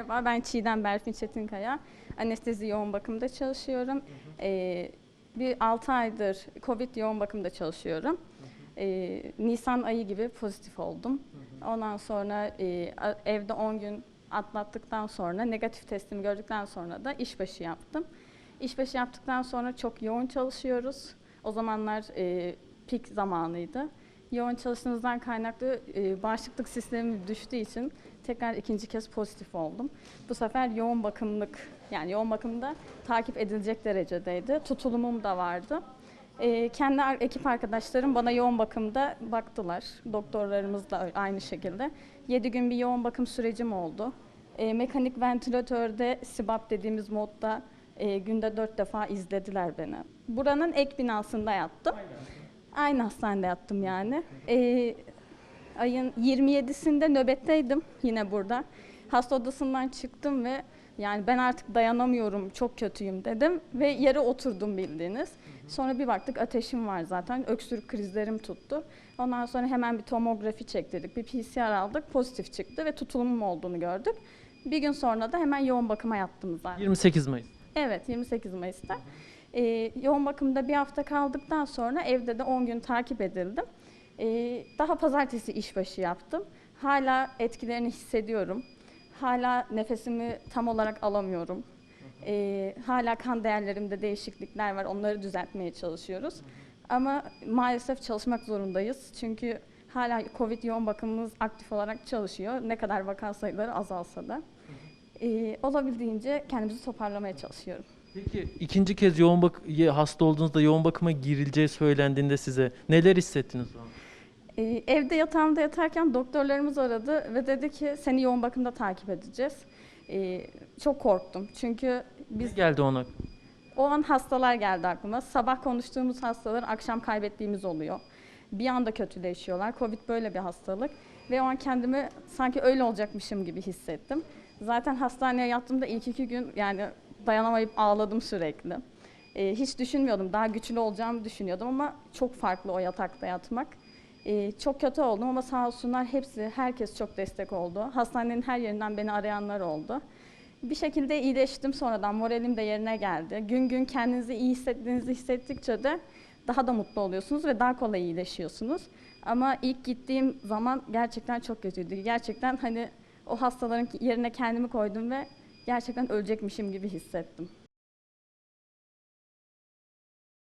Merhaba, ben Çiğdem Berfin Çetinkaya. Anestezi yoğun bakımda çalışıyorum. Ee, bir 6 aydır COVID yoğun bakımda çalışıyorum. Ee, Nisan ayı gibi pozitif oldum. Ondan sonra e, evde 10 gün atlattıktan sonra, negatif testimi gördükten sonra da işbaşı yaptım. İşbaşı yaptıktan sonra çok yoğun çalışıyoruz. O zamanlar e, pik zamanıydı. Yoğun çalıştığımızdan kaynaklı e, bağışıklık sistemi düştüğü için tekrar ikinci kez pozitif oldum. Bu sefer yoğun bakımlık yani yoğun bakımda takip edilecek derecedeydi. Tutulumum da vardı. E, kendi ekip arkadaşlarım bana yoğun bakımda baktılar. Doktorlarımız da aynı şekilde. 7 gün bir yoğun bakım sürecim oldu. E, mekanik ventilatörde SIBAP dediğimiz modda e, günde 4 defa izlediler beni. Buranın ek binasında yattım. Aynı hastanede yattım yani. Ee, ayın 27'sinde nöbetteydim yine burada. Hasta odasından çıktım ve yani ben artık dayanamıyorum, çok kötüyüm dedim ve yere oturdum bildiğiniz. Sonra bir baktık ateşim var zaten, öksürük krizlerim tuttu. Ondan sonra hemen bir tomografi çektirdik, bir PCR aldık, pozitif çıktı ve tutulumum olduğunu gördük. Bir gün sonra da hemen yoğun bakıma yattım zaten. 28 Mayıs. Evet 28 Mayıs'ta. Ee, yoğun bakımda bir hafta kaldıktan sonra evde de 10 gün takip edildim. Ee, daha pazartesi işbaşı yaptım. Hala etkilerini hissediyorum. Hala nefesimi tam olarak alamıyorum. Ee, hala kan değerlerimde değişiklikler var. Onları düzeltmeye çalışıyoruz. Ama maalesef çalışmak zorundayız. Çünkü hala Covid yoğun bakımımız aktif olarak çalışıyor. Ne kadar vaka sayıları azalsa da. Ee, olabildiğince kendimizi toparlamaya çalışıyorum. Peki ikinci kez yoğun bak hasta olduğunuzda yoğun bakıma girileceği söylendiğinde size neler hissettiniz o an? Ee, evde yatağımda yatarken doktorlarımız aradı ve dedi ki seni yoğun bakımda takip edeceğiz. Ee, çok korktum çünkü Biz biz geldi ona. o an hastalar geldi aklıma. Sabah konuştuğumuz hastalar akşam kaybettiğimiz oluyor. Bir anda kötüleşiyorlar. Covid böyle bir hastalık ve o an kendimi sanki öyle olacakmışım gibi hissettim. Zaten hastaneye yattığımda ilk iki gün yani dayanamayıp ağladım sürekli. Ee, hiç düşünmüyordum. Daha güçlü olacağımı düşünüyordum ama çok farklı o yatakta yatmak. Ee, çok kötü oldum ama sağ olsunlar hepsi, herkes çok destek oldu. Hastanenin her yerinden beni arayanlar oldu. Bir şekilde iyileştim sonradan, moralim de yerine geldi. Gün gün kendinizi iyi hissettiğinizi hissettikçe de daha da mutlu oluyorsunuz ve daha kolay iyileşiyorsunuz. Ama ilk gittiğim zaman gerçekten çok kötüydü. Gerçekten hani o hastaların yerine kendimi koydum ve gerçekten ölecekmişim gibi hissettim.